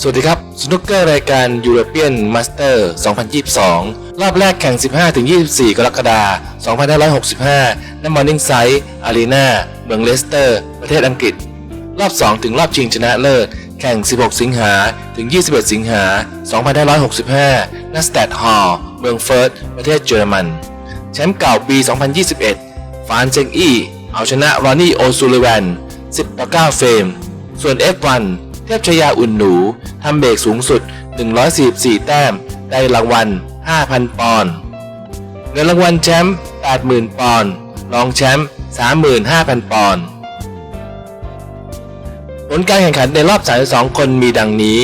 สวัสดีครับ สนุกเกอร์รายการ European Master 2022 รอบแรกแข่ง 15-24 กรกฎาคม 2565 ณ Morningside Arena เมืองเลสเตอร์ ประเทศอังกฤษ รอบ 2 ถึงรอบชิงชนะเลิศ แข่ง 16 สิงหา ถึง 21 สิงหา 2565ณ s t a d h Hall เมืองเฟิร์สประเทศเยอรมัน แชมป์เก่าปี 2021 ฟานเซงอี้ เอาชนะรอนนี่ โอซูลิแวน 10 ต่อ 9 เฟรม ส่วน F1 เทพชยาอุ่นหนูทำเบรกสูงสุด 144 แต้ม ได้รางวัล 5,000 ปอนด์เงินรางวัลแชมป์ 80,000 ปอนด์รองแชมป์ 35,000 ปอนด์ผลการแข่งขันในรอบ 32 คนมีดังนี้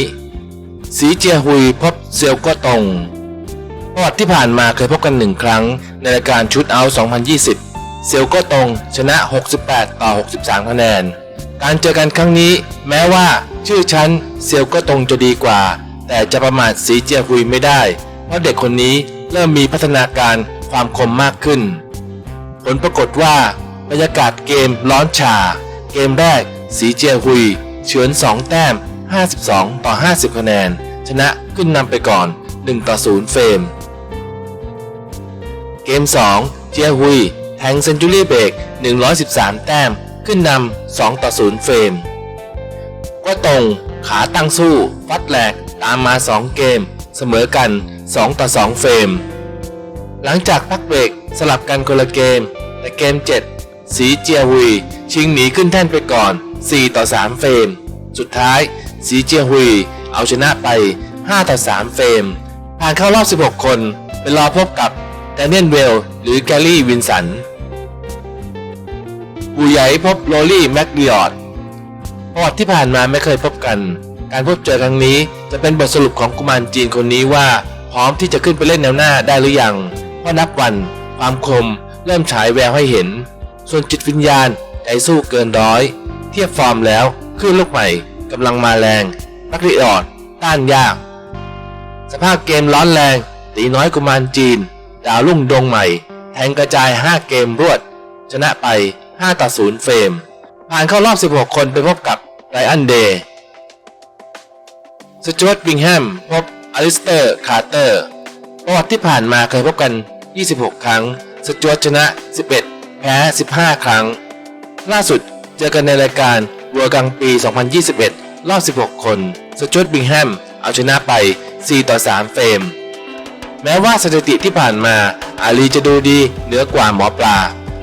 สีเจียฮุยพบเซียวก็ตงประวัติที่ผ่านมาเคยพบกันหนึ่งครั้ง ในรายการชุดเอา 2020 เซียวก็ตงชนะ 68 ต่อ 63 คะแนน การเจอกันครั้งนี้แม้ว่า ชื่อชั้นเซียวก็ตรงจะดีกว่า แต่จะประมาทสีเจียฮุยไม่ได้ เพราะเด็กคนนี้เริ่มมีพัฒนาการความคมมากขึ้น ผลปรากฏว่าบรรยากาศเกมร้อนฉาเกมแรก สีเจียฮุยเฉือน 2 แต้ม 52 ต่อ 50 คะแนน ชนะขึ้นนำไปก่อน 1 ต่อ 0 เฟรม เกม 2 เจียฮุยแทงเซนจูรี่เบรก113 แต้ม ขึ้นนำ2ต่อ 0 เฟรม ก็ตรง ขาตั้งสู้ ฟัดแหลก ตามมา 2 เกม เสมอกัน 2 ต่อ 2 เฟรม หลังจากพักเบรกสลับกันคนละเกม แต่เกม 7 สีเจียฮุย ชิงหนีขึ้นแท่นไปก่อน 4 ต่อ 3 เฟรม สุดท้าย สีเจียฮุย เอาชนะไป 5 ต่อ 3 เฟรม ผ่านเข้ารอบ 16 คนไปรอพบกับแดเนียลเวล หรือแกลลี่วินสันบูใหญ่พบโรลลี่แม็กดิออด ประวัติที่ผ่านมาไม่เคยพบกัน การพบเจอครั้งนี้จะเป็นบทสรุปของกุมารจีนคนนี้ว่า พร้อมที่จะขึ้นไปเล่นแนวหน้าได้หรือยังเพราะนับวันความคมเริ่มฉายแววให้เห็น ส่วนจิตวิญญาณใจสู้เกินร้อย เทียบฟอร์มแล้วขึ้นลูกใหม่กำลังมาแรงนักริออดต้านยาก สภาพเกมร้อนแรงตีน้อยกุมารจีน ดาวรุ่งดวงใหม่ แทงกระจาย 5 เกมรวด ชนะไป 5 ต่อ 0 เฟรม ผ่านเข้ารอบ 16 คนไปพบกับ ไรอันเดย์สจวตบิงแฮมพบอลิสเตอร์คาร์เตอร์ประวัติที่ผ่านมาเคยพบกัน 26 ครั้ง สจวตชนะ 11 แพ้ 15 ครั้ง ล่าสุดเจอกันในรายการวัวกังปี 2021 รอบ 16 คน สจวตบิงแฮมเอาชนะไป 4 ต่อ 3 เฟรม แม้ว่าสถิติที่ผ่านมาอาลีจะดูดีเหนือกว่าหมอปลา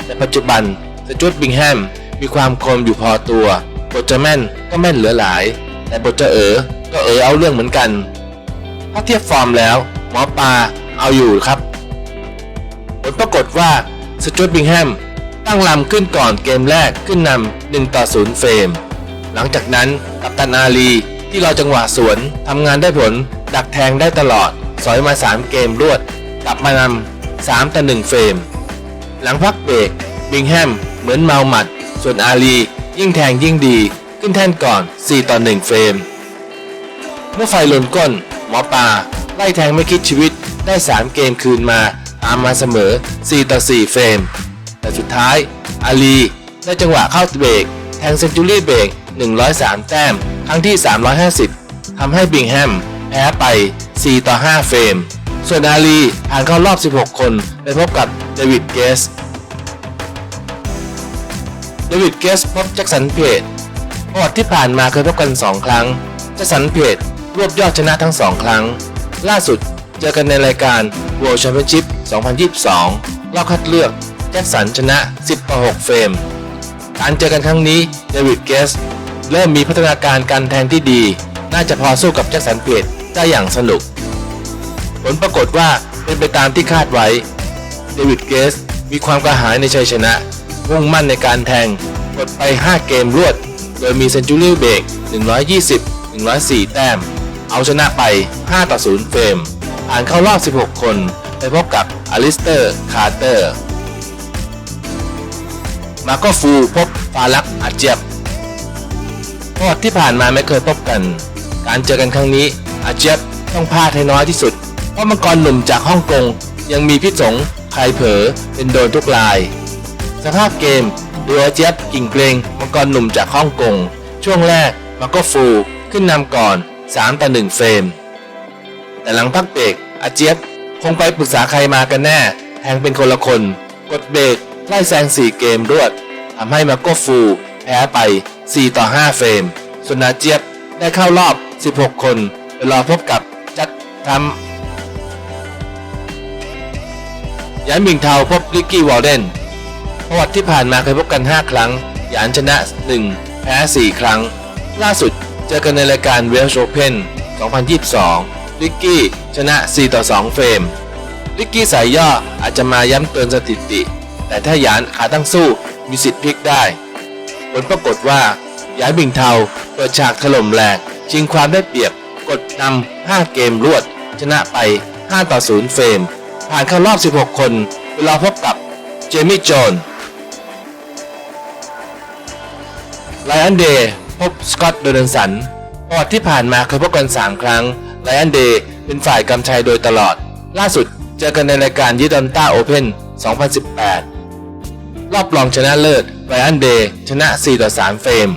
แต่ปัจจุบันสจวตบิงแฮมมีความคมอยู่พอตัว บทจะแม่นก็แม่นเหลือหลาย แต่บทจะเอ๋อก็เอ๋อเอาเรื่องเหมือนกัน ถ้าเทียบฟอร์มแล้ว หมอปลาเอาอยู่ครับ ผลปรากฏว่าสจวตบิงแฮมตั้งลำขึ้นก่อนเกมแรกขึ้นนำ1ต่อ0เฟรม หลังจากนั้นกัปตันอาลีที่รอจังหวะสวนทำงานได้ผล ดักแทงได้ตลอด สอยมา 3 เกมรวด กลับมานำ3ต่อ1เฟรม หลังพักเบรกบิงแฮมเหมือนเมาหมัด ส่วนอาลี ยิ่งแทงยิ่งดี ขึ้นแท่นก่อน 4 ต่อ 1 เฟรม เมื่อไฟลนก้น หมอปลาไล่แทงไม่คิดชีวิตได้ 3 เกมคืนมาตามมาเสมอ 4 ต่อ 4 เฟรม แต่สุดท้าย อาลี ได้จังหวะเข้าเบรก แทงเซนจูรี่เบรก 103 แต้ม ครั้งที่ 350 ทำให้บิงแฮม แพ้ไป 4 ต่อ 5 เฟรม ส่วนอาลีผ่านเข้ารอบ 16 คน ไปพบกับเดวิดเกส เดวิดเกสพบแจ็คสันเพจประวัติที่ผ่านมาเคยพบกัน 2 ครั้ง แจ็คสันเพจรวบยอดชนะทั้ง 2 ครั้ง ล่าสุดเจอกันในรายการ World Championship 2022 รอบคัดเลือก แจ็คสันชนะ 10ต่อ6เฟรม การเจอกันครั้งนี้เดวิดเกสเริ่มมีพัฒนาการการแทงที่ดี น่าจะพอสู้กับแจ็คสันเพจได้อย่างสนุก ผลปรากฏว่าเป็นไปตามที่คาดไว้ เดวิดเกสมีความกระหายในชัยชนะ มุ่งมั่นในการแทง กดไป 5 เกมรวด โดยมีเซนจูรี่เบรก120 104 แต้ม เอาชนะไป 5 ต่อ 0 เฟรม ผ่านเข้ารอบ 16 คน ไปพบกับอลิสเตอร์ คาร์เตอร์ มาโก็ฟูพบฟาลักอาเจียบประวัติที่ผ่านมาไม่เคยพบกัน การเจอกันครั้งนี้อาเจียบต้องพลาดให้น้อยที่สุด เพราะมังกรหนุ่มจากฮ่องกงยังมีพิษสงใครเผลอเป็นโดนทุกลาย สภาพเกมดูอาเจียบกิ่งเกรงมังกรหนุ่มจากฮ่องกง ช่วงแรกมาก็ฟูขึ้นนำก่อน 3 ต่อ 1 เฟรม แต่หลังพักเบรกอาเจี๊ยบคงไปปรึกษาใครมากันแน่แทงเป็นคนละคน กดเบรกไล่แซง 4 เกมรวดทำให้มาโกฟูแพ้ไป 4 ต่อ 5 เฟรมส่วนอาเจี๊ยบได้เข้ารอบ 16 คนไปรอพบกับจัดทำยันมิงเทาพบลิกกี้วอลเดน ประวัติที่ผ่านมาเคยพบกัน 5 ครั้ง หยานชนะ 1 แพ้ 4 ครั้ง ล่าสุดเจอกันในรายการเวลช์โอเพน2022 ลิกกี้ชนะ 4 ต่อ 2 เฟรม ลิกกี้สายย่ออาจจะมาย้ำเตือนสถิติ แต่ถ้าหยานขาตั้งสู้มีสิทธิ์พลิกได้ผลปรากฏว่าหยานบิงเทาเปิดฉากถล่มแหลกชิงความได้เปรียบกดนำ 5 เกมรวด ชนะไป 5 ต่อ 0 เฟรม ผ่านเข้ารอบ 16 คน เวลาพบกับเจมี่ โจน ไลออนเดย์พบสกอตต์โดนันสันประวัติที่ผ่านมาเคยพบกัน 3 ครั้งไลออนเดย์เป็นฝ่ายกำชัยโดยตลอด ล่าสุดเจอกันในรายการยิดันต้าโอเพน2018 รอบรองชนะเลิศไลออนเดย์ชนะ 4 ต่อ 3 เฟรม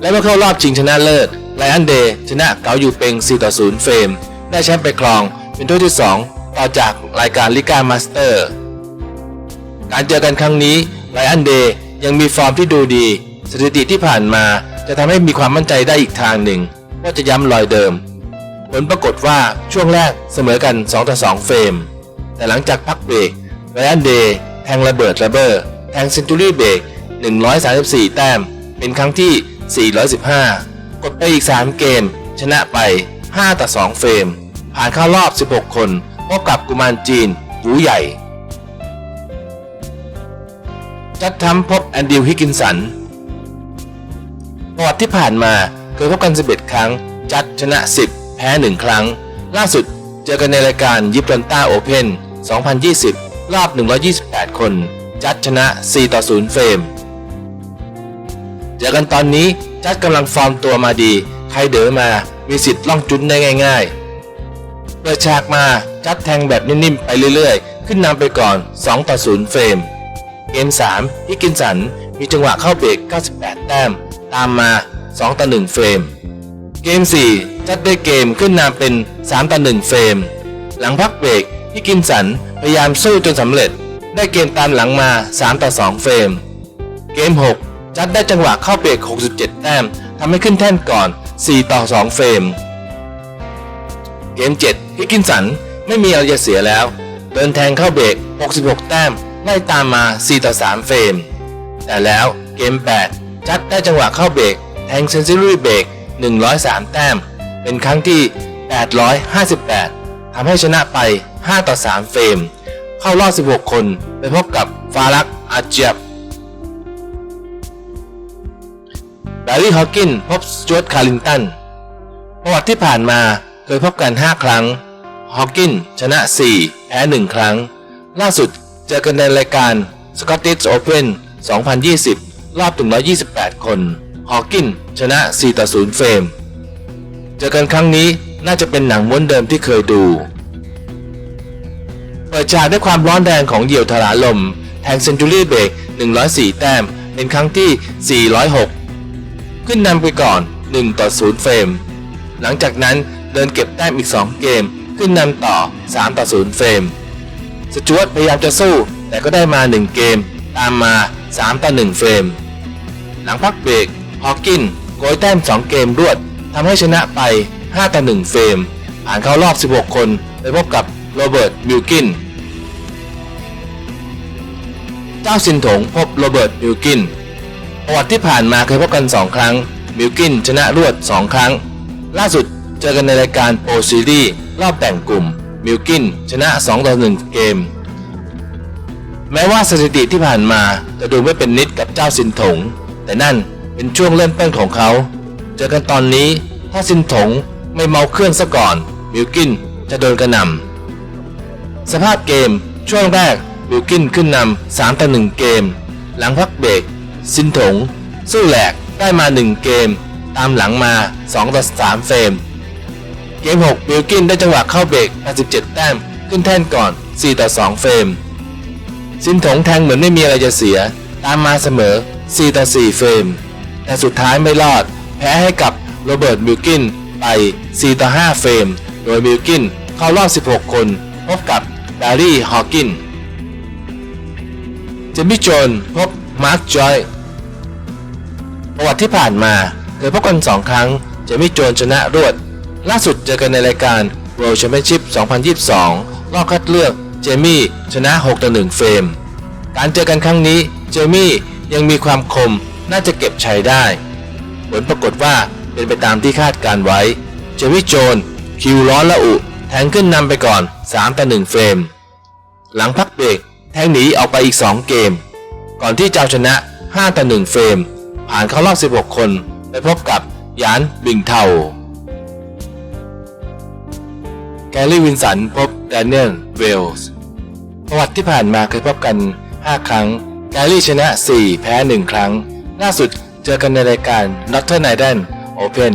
และเมื่อเข้ารอบชิงชนะเลิศไลออนเดย์ชนะเกาอยู่เป็ง4 ต่อ 0 เฟรม ได้แชมป์ไปครองเป็นถ้วยที่ 2 ต่อจากรายการลิก้ามาสเตอร์ การเจอกันครั้งนี้ไลออนเดย์ยังมีฟอร์มที่ดูดี สถิติที่ผ่านมาจะทำให้มีความมั่นใจได้อีกทางหนึ่งว่าจะย้ำรอยเดิม ผลปรากฏว่าช่วงแรกเสมอกัน2ต่อ2เฟรม แต่หลังจากพักเบรกไลออนเดย์แทงระเบิดระเบ้อแทงเซนตูรี่เบรก134 แต้ม เป็นครั้งที่ 415 กดไปอีก 3 เกม ชนะไป 5 ต่อ 2 เฟรม ผ่านเข้ารอบ 16 คนพบกับกุมารจีนหูใหญ่ จัดทำพบแอนดิวฮิกกินสัน ประวัติที่ผ่านมาเคยพบกัน 11 ครั้ง จัดชนะ 10 แพ้ 1 ครั้ง ล่าสุดเจอกันในรายการยิปรันต้าโอเพน2020 รอบ 128 คน จัดชนะ 4 ต่อ 0 เฟรม เจอกันตอนนี้จัดกำลังฟอร์มตัวมาดี ใครเด๋อมา มีสิทธิ์ล่องจุนได้ง่าย ๆ เปิดฉากมาจัดแทงแบบนิ่มๆ ไปเรื่อยๆ ขึ้นนำไปก่อน 2 ต่อ 0 เฟรม เกม3ฮิกินสัน มีจังหวะเข้าเบรก 98 แต้ม ตามมา 2 ต่อ 1 เฟรม เกม 4 จัดได้เกมขึ้นนำเป็น 3 ต่อ 1 เฟรม หลังพักเบรกฮิกกินสันพยายามสู้จนสำเร็จ ได้เกมตามหลังมา 3 ต่อ 2 เฟรม เกม 6 จัดได้จังหวะเข้าเบรก 67 แต้มทำให้ขึ้นแท่นก่อน 4 ต่อ 2 เฟรม เกม 7 ฮิกกินสันไม่มีอะไรจะเสียแล้ว เดินแทงเข้าเบรก 66 แต้มไล่ตามมา 4 ต่อ 3 เฟรม แต่แล้วเกม 8 จัดได้จังหวะเข้าเบรกแทงเซนซิลี่เบรก103 แต้ม เป็นครั้งที่ 858 ทำให้ชนะไป 5 ต่อ 3 เฟรม เข้ารอบ 16 คนไปพบกับฟารักอาเจียบแบร์รี่ฮอว์กินพบสจวตคาริงตัน ประวัติที่ผ่านมาเคยพบกัน 5 ครั้ง ฮอว์กินชนะ 4 แพ้ 1 ครั้ง ล่าสุดเจอกันในรายการ Scottish Open 2020 รอบถึง 128 คน ฮอว์กินชนะ 4 ต่อ 0 เฟรม เจอกันครั้งนี้น่าจะเป็นหนังม้วนเดิมที่เคยดู เปิดฉากด้วยความร้อนแรงของเหยี่ยวถลาลม แทงเซนจูรี่เบรก 104 แต้ม เป็นครั้งที่ 406 ขึ้นนำไปก่อน 1 ต่อ 0 เฟรม หลังจากนั้นเดินเก็บแต้มอีก 2 เกม ขึ้นนำต่อ 3 ต่อ 0 เฟรม สจวตพยายามจะสู้แต่ก็ได้มา 1 เกม ตามมา 3 ต่อ 1 เฟรม หลังพักเบรกฮอว์กินโกยแต้ม 2 เกมรวดทำให้ชนะไป 5 ต่อ 1 เฟรม ผ่านเข้ารอบ 16 คนไปพบกับโรเบิร์ตมิลกิน เจ้าสินถงพบโรเบิร์ตมิลกินประวัติที่ผ่านมาเคยพบกัน 2 ครั้ง มิลกินชนะรวด 2 ครั้ง ล่าสุดเจอกันในรายการโปรซีรีส์รอบแบ่งกลุ่ม มิลกินชนะ 2 ต่อ 1 เกม แม้ว่าสถิติที่ผ่านมาจะดูไม่เป็นนิดกับเจ้าสินถง แต่นั่นเป็นช่วงเริ่มต้นของเขา เจอกันตอนนี้ถ้าสินถงไม่เมาเครื่องซะก่อนมิลกินจะโดนกระหน่ำสภาพเกมช่วงแรกบิลกินขึ้นนำา3ต่อ1เกม หลังพักเบรกซินถง สู้แหลกได้มา 1 เกม ตามหลังมา2ต่อ3เฟรม เกม 6 บิลกินได้จังหวะเข้าเบรก87แต้มขึ้นแท่นก่อน4ต่อ2เฟรม ซินถงแทงเหมือนไม่มีอะไรจะเสีย ตามมาเสมอ 4 ต่อ 4 เฟรม แต่สุดท้ายไม่รอด แพ้ให้กับโรเบิร์ตมิลกินไป 4 ต่อ 5 เฟรม โดยมิลกินเข้ารอบ 16 คน พบกับดารี่ฮอว์กิน เจมี่โจนพบมาร์คจอยประวัติที่ผ่านมาเคยพบกัน 2 ครั้ง เจมี่โจนชนะรวด ล่าสุดเจอกันในรายการ World Championship 2022 รอบคัดเลือก เจมี่ชนะ 6 ต่อ 1 เฟรม การเจอกันครั้งนี้ เจมี่ ยังมีความคมน่าจะเก็บชัยได้ ผลปรากฏว่าเป็นไปตามที่คาดการไว้ เจมี่โจน คิวร้อนละอุ แทงขึ้นนำไปก่อน 3 ต่อ 1 เฟรม หลังพักเบรกแทงหนีออกไปอีก 2 เกม ก่อนที่จะเอาชนะ 5 ต่อ 1 เฟรม ผ่านเข้ารอบ 16 คน ไปพบกับยานบิงเทาแกลลี่วินสันพบแดเนียลเวลส์ ประวัติที่ผ่านมาเคยพบกัน 5 ครั้ง แกลลี่ชนะ 4 แพ้ 1 ครั้ง ล่าสุดเจอกันในรายการ Northern Ireland Open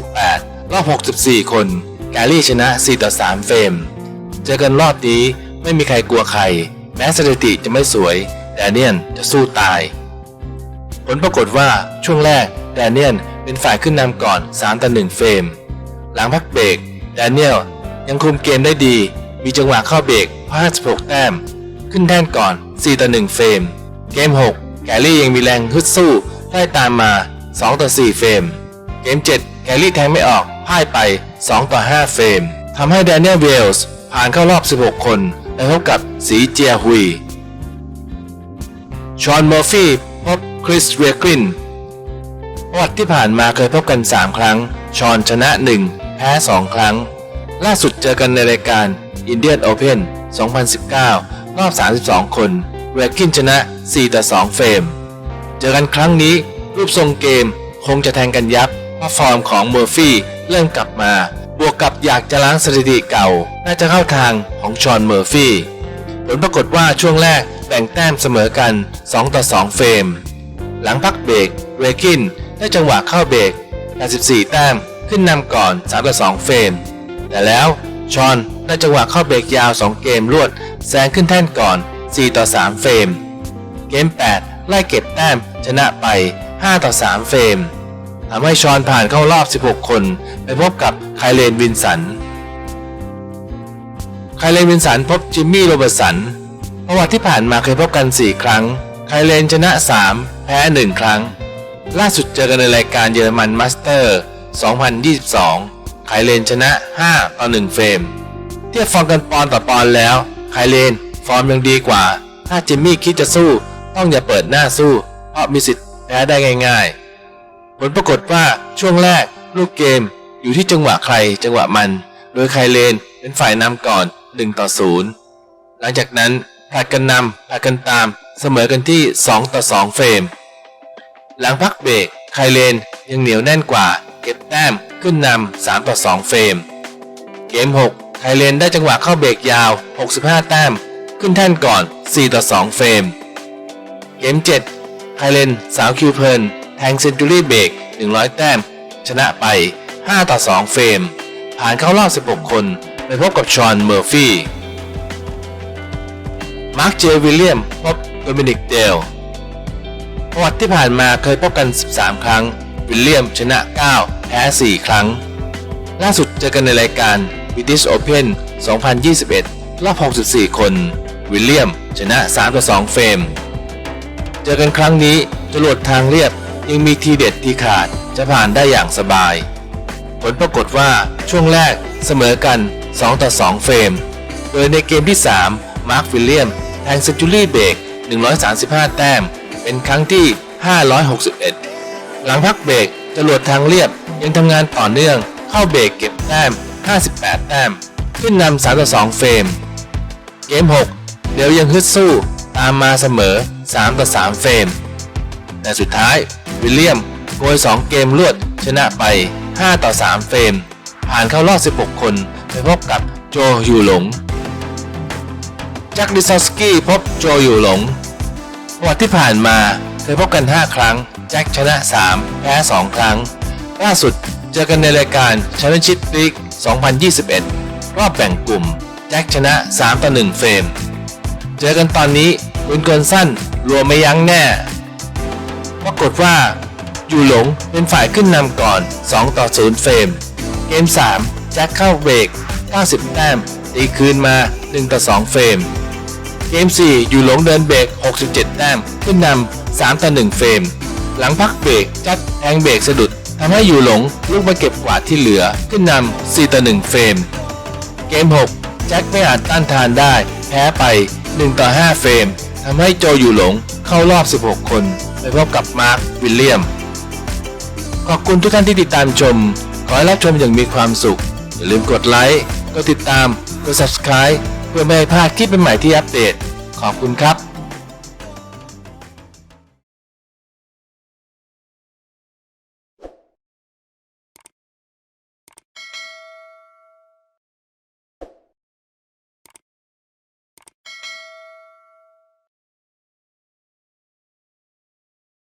2018 รอบ 64 คน แกลลี่ชนะ 4 ต่อ 3 เฟรม เจอกันรอบนี้ไม่มีใครกลัวใคร แม้สถิติจะไม่สวย แดเนียลจะสู้ตาย ผลปรากฏว่าช่วงแรก แดเนียลเป็นฝ่ายขึ้นนำก่อน 3 ต่อ 1 เฟรม หลังพักเบรก แดเนียลยังคุมเกมได้ดี มีจังหวะเข้าเบรก56 แต้ม ขึ้นแท่นก่อน 4ต่อ1เฟรม เกม 6 แกลลี่ยังมีแรงฮึดสู้ไล่ตามมา 2 ต่อ 4 เฟรม เกม 7 แกลลี่แทงไม่ออกพ่ายไป 2 ต่อ 5 เฟรมทำให้แดเนียลเวลส์ผ่านเข้ารอบ 16 คนไปพบกับสีเจียฮุย ชอนเมอร์ฟี่พบคริสเวกลินประวัติที่ผ่านมาเคยพบกัน 3 ครั้ง ชอนชนะ 1 แพ้ 2 ครั้ง ล่าสุดเจอกันในรายการ Indian Open 2019 รอบ 32 คน เวกกินชนะ 4 ต่อ 2 เฟรม เจอกันครั้งนี้รูปทรงเกมคงจะแทงกันยับเพราะฟอร์มของเมอร์ฟี่เริ่มกลับมา บวกกับอยากจะล้างสถิติเก่า น่าจะเข้าทางของชอนเมอร์ฟี่ ผลปรากฏว่าช่วงแรกแบ่งแต้มเสมอกัน 2 ต่อ 2 เฟรม หลังพักเบรกเวกินได้จังหวะเข้าเบรก84แต้มขึ้นนำก่อน 3 ต่อ 2 เฟรม แต่แล้วชอนได้จังหวะเข้าเบรกยาว 2 เกมรวดแซงขึ้นแท่นก่อน 4 ต่อ 3 เฟรม เกม 8 ไล่เก็บแต้มชนะไป 5 ต่อ 3 เฟรมทำให้ชอนผ่านเข้ารอบ 16 คน ไปพบกับไคลเลนวินสัน ไคลเลนวินสันพบจิมมี่โรเบิร์ตสัน ประวัติที่ผ่านมาเคยพบกัน 4 ครั้ง ไคลเลนชนะ 3 แพ้ 1 ครั้ง ล่าสุดเจอกันในรายการเยอรมันมาสเตอร์ 2022 ไคลเลนชนะ 5 ต่อ 1 เฟรม เทียบฟอร์มกันปอนต่อปอนแล้ว ไคลเลน ฟอร์มยังดีกว่า ถ้าจิมมี่คิดจะสู้ ต้องอย่าเปิดหน้าสู้ เพราะมีสิทธิ์แพ้ได้ง่าย ๆ ผลปรากฏว่าช่วงแรกลูกเกม อยู่ที่จังหวะใครจังหวะมัน โดยไคลเลนเป็นฝ่ายนำก่อน 1 ต่อ 0 หลังจากนั้นผลัดกันนำผลัดกันตาม เสมอกันที่ 2 ต่อ 2 เฟรม หลังพักเบรกไคลเลนยังเหนียวแน่นกว่า เก็บแต้มขึ้นนำ3ต่อ 2 เฟรม เกม 6ไคลเลนได้จังหวะเข้าเบรกยาว 65 แต้ม ขึ้นแท่นก่อน 4 ต่อ 2 เฟรม เกม 7ไคลเลน สาวคิวเพลินแทงเซนจูรี่เบรก100 แต้ม ชนะไป 5 ต่อ 2 เฟรม ผ่านเข้ารอบ 16 คน ไปพบกับชอนเมอร์ฟี่ มาร์คเจวิลเลียม พบโดมินิกเดลประวัติที่ผ่านมาเคยพบกัน 13 ครั้ง วิลเลียมชนะ 9 แพ้ 4 ครั้ง ล่าสุดเจอกันในรายการ British Open 2021 รอบ 64 คน วิลเลียม ชนะ 3 ต่อ 2 เฟรม เจอกันครั้งนี้จรวดทางเรียบยังมีทีเด็ดทีขาดจะผ่านได้อย่างสบาย ผลปรากฏว่าช่วงแรกเสมอกัน 2 ต่อ 2 เฟรม โดยในเกมที่ 3 มาร์ควิลเลียมแทงเซนจูรี่เบรก 135 แต้ม เป็นครั้งที่ 561 หลังพักเบรกจรวดทางเรียบยังทำงานต่อเนื่องเข้าเบรกเก็บแต้ม 58 แต้ม ขึ้นนำ3ต่อ2 เฟรม เกม 6 เดียวยังฮึดสู้ตามมาเสมอ 3 ต่อ 3 เฟรมแต่สุดท้ายวิลเลียมโกย2 เกมรวดชนะไป 5 ต่อ 3 เฟรม ผ่านเข้ารอบ 16 คนไปพบกับโจยูหลงจักดิซอสกี้พบโจยูหลงประวัติที่ผ่านมาเคยพบกัน 5 ครั้ง แจ็คชนะ 3 แพ้ 2 ครั้ง ล่าสุดเจอกันในรายการ Championship League 2021 รอบแบ่งกลุ่ม แจ็คชนะ 3 ต่อ 1 เฟรม เจอกันตอนนี้ปืนกลสั้นรัวไม่ยั้งแน่ปรากฏว่าอยู่หลงเป็นฝ่ายขึ้นนำก่อน 2 ต่อ 0 เฟรม เกม 3 แจ็คเข้าเบรก 90 แต้มตีคืนมา 1 ต่อ 2 เฟรม เกม 4 อยู่หลงเดินเบรก 67 แต้ม ขึ้นนำ 3 ต่อ 1 เฟรม หลังพักเบรกจัดแทงเบรกสะดุดทำให้อยู่หลงลุกมาเก็บกวาดที่เหลือขึ้นนำ 4 ต่อ 1 เฟรม เกม 6 แจ็คไม่อาจต้านทานได้ แพ้ไป 1 ต่อ 5 เฟรมทำให้โจอยู่หลงเข้ารอบ 16 คนไปพบกับมาร์ควิลเลียม ขอบคุณทุกท่านที่ติดตามชม ขอให้รับชมอย่างมีความสุข อย่าลืมกดไลค์ กดติดตาม กด subscribe เพื่อไม่ให้พลาดคลิปใหม่ที่อัปเดต ขอบคุณครับ